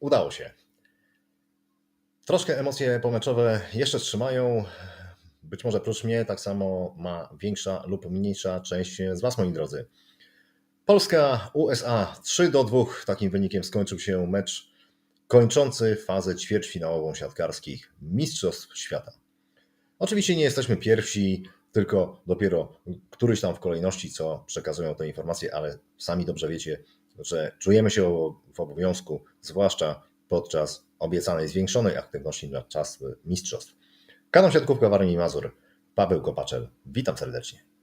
Udało się. Troszkę emocje pomeczowe jeszcze trzymają. Być może prócz mnie tak samo ma większa lub mniejsza część z Was, moi drodzy. Polska, USA 3 do 2. Takim wynikiem skończył się mecz kończący fazę ćwierćfinałową siatkarskich Mistrzostw Świata. Oczywiście nie jesteśmy pierwsi, tylko dopiero któryś tam w kolejności, co przekazują te informacje, ale sami dobrze wiecie, że czujemy się w obowiązku, zwłaszcza podczas obiecanej zwiększonej aktywności na czas mistrzostw. Kanał Siatkówka Warmii Mazur, Paweł Kopaczel. Witam serdecznie.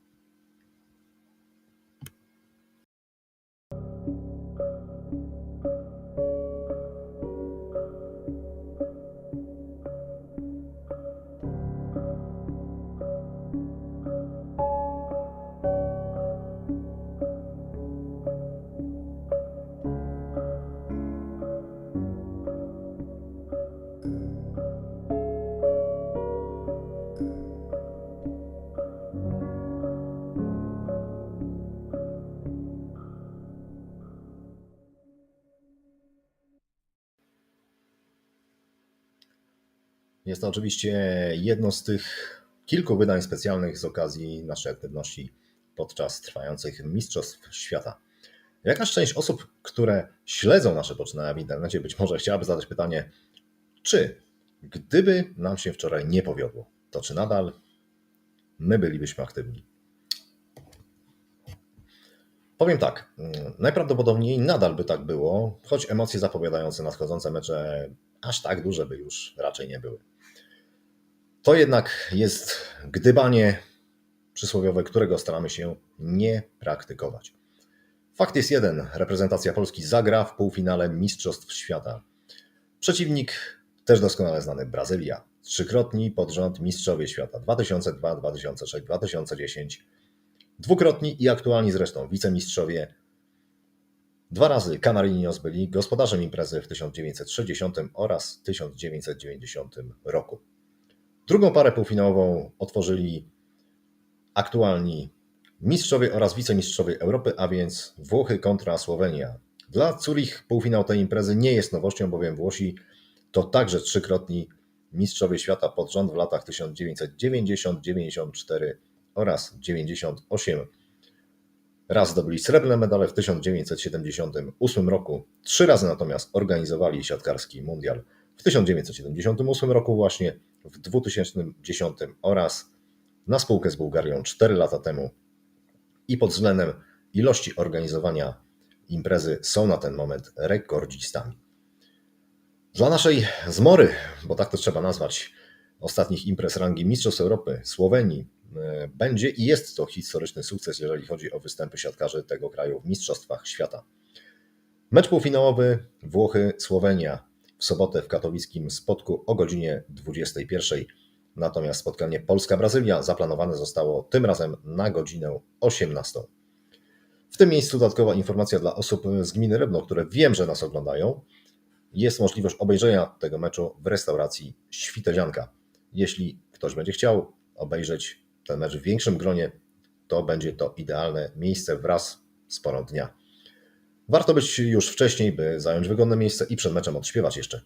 Jest to oczywiście jedno z tych kilku wydań specjalnych z okazji naszej aktywności podczas trwających Mistrzostw Świata. Jakaś część osób, które śledzą nasze poczynania w internecie, być może chciałaby zadać pytanie, czy gdyby nam się wczoraj nie powiodło, to czy nadal my bylibyśmy aktywni? Powiem tak, najprawdopodobniej nadal by tak było, choć emocje zapowiadające nadchodzące mecze aż tak duże by już raczej nie były. To jednak jest gdybanie przysłowiowe, którego staramy się nie praktykować. Fakt jest jeden: reprezentacja Polski zagra w półfinale Mistrzostw Świata. Przeciwnik też doskonale znany Brazylia. Trzykrotni pod rząd mistrzowie świata 2002, 2006, 2010. Dwukrotni i aktualni zresztą wicemistrzowie. Dwa razy Canarinhos byli gospodarzem imprezy w 1960 oraz 1990 roku. Drugą parę półfinałową otworzyli aktualni mistrzowie oraz wicemistrzowie Europy, a więc Włochy kontra Słowenia. Dla Zurich półfinał tej imprezy nie jest nowością, bowiem Włosi to także trzykrotni mistrzowie świata pod rząd w latach 1990, 94 oraz 98. Raz zdobyli srebrne medale w 1978 roku, trzy razy natomiast organizowali siatkarski mundial w 1978 roku właśnie, w 2010 oraz na spółkę z Bułgarią 4 lata temu. I pod względem ilości organizowania imprezy są na ten moment rekordzistami. Dla naszej zmory, bo tak to trzeba nazwać, ostatnich imprez rangi Mistrzostw Europy, Słowenii, e, będzie i jest to historyczny sukces, jeżeli chodzi o występy siatkarzy tego kraju w Mistrzostwach Świata. Mecz półfinałowy Włochy-Słowenia sobotę w katowickim spotku o godzinie 21. Natomiast spotkanie Polska-Brazylia zaplanowane zostało tym razem na godzinę 18. W tym miejscu dodatkowa informacja dla osób z gminy Rybno, które wiem, że nas oglądają. Jest możliwość obejrzenia tego meczu w restauracji Świtezianka. Jeśli ktoś będzie chciał obejrzeć ten mecz w większym gronie, to będzie to idealne miejsce wraz z porą dnia. Warto być już wcześniej, by zająć wygodne miejsce i przed meczem odśpiewać jeszcze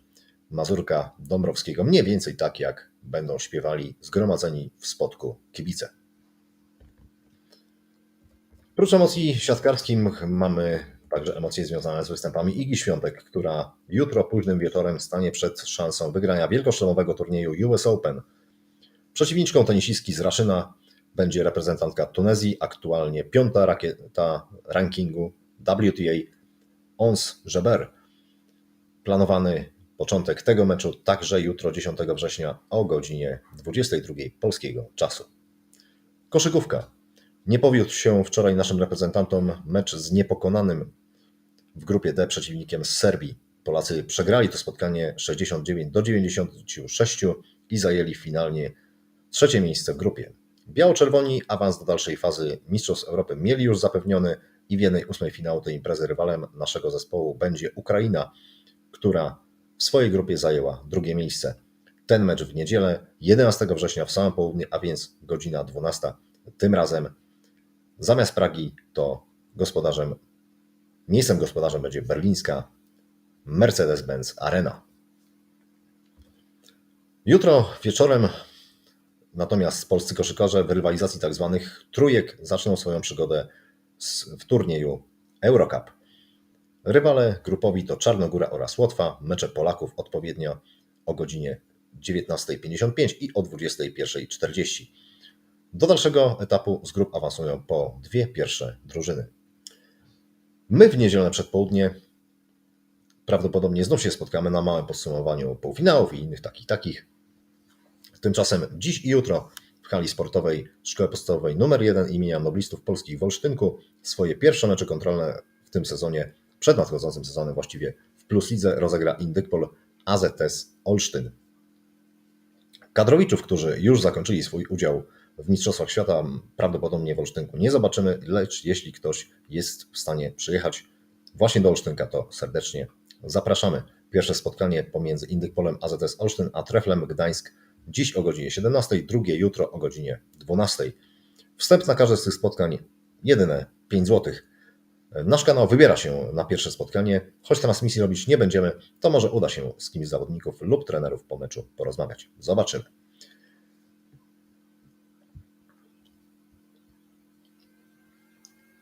Mazurka Dąbrowskiego, mniej więcej tak jak będą śpiewali zgromadzeni w spotku kibice. Prócz emocji siatkarskim mamy także emocje związane z występami Igi Świątek, która jutro późnym wieczorem stanie przed szansą wygrania wielkoszlemowego turnieju US Open. Przeciwniczką tenisistki z Raszyna będzie reprezentantka Tunezji, aktualnie piąta rakieta rankingu WTA Ons Jabeur. Planowany początek tego meczu także jutro 10 września o godzinie 22 polskiego czasu. Koszykówka. Nie powiódł się wczoraj naszym reprezentantom mecz z niepokonanym w grupie D przeciwnikiem z Serbii. Polacy przegrali to spotkanie 69 do 96 i zajęli finalnie trzecie miejsce w grupie. Biało-czerwoni awans do dalszej fazy Mistrzostw Europy mieli już zapewniony i w jednej ósmej finału tej imprezy rywalem naszego zespołu będzie Ukraina, która w swojej grupie zajęła drugie miejsce. Ten mecz w niedzielę 11 września w samym południe, a więc godzina 12. Tym razem zamiast Pragi to gospodarzem, miejscem gospodarzem będzie berlińska Mercedes-Benz Arena. Jutro wieczorem natomiast polscy koszykarze w rywalizacji tzw. trójek zaczną swoją przygodę w turnieju Eurocup. Rywale grupowi to Czarnogóra oraz Łotwa. Mecze Polaków odpowiednio o godzinie 19.55 i o 21.40. Do dalszego etapu z grup awansują po dwie pierwsze drużyny. My w niedzielne przedpołudnie prawdopodobnie znów się spotkamy na małym podsumowaniu półfinałów i innych takich takich. Tymczasem dziś i jutro w hali sportowej Szkoły Podstawowej nr 1 imienia Noblistów Polskich w Olsztynku swoje pierwsze mecze kontrolne w tym sezonie, przed nadchodzącym sezonem właściwie, w Plus Lidze rozegra Indykpol AZS Olsztyn. Kadrowiczów, którzy już zakończyli swój udział w Mistrzostwach Świata, prawdopodobnie w Olsztynku nie zobaczymy, lecz jeśli ktoś jest w stanie przyjechać właśnie do Olsztynka, to serdecznie zapraszamy. Pierwsze spotkanie pomiędzy Indykpolem AZS Olsztyn a Treflem Gdańsk dziś o godzinie 17, drugie jutro o godzinie 12. Wstęp na każde z tych spotkań jedyne 5 zł. Nasz kanał wybiera się na pierwsze spotkanie, choć transmisji robić nie będziemy, to może uda się z kimś z zawodników lub trenerów po meczu porozmawiać. Zobaczymy.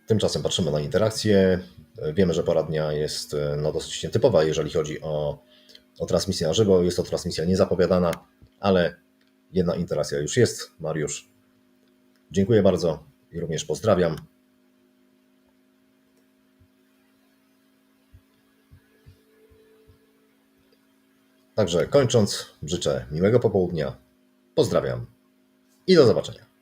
Tymczasem patrzymy na interakcję. Wiemy, że pora dnia jest no, dosyć nietypowa, jeżeli chodzi o, o transmisję na żywo. Jest to transmisja niezapowiadana, ale jedna interakcja już jest. Mariusz, dziękuję bardzo i również pozdrawiam. Także kończąc, życzę miłego popołudnia. Pozdrawiam i do zobaczenia.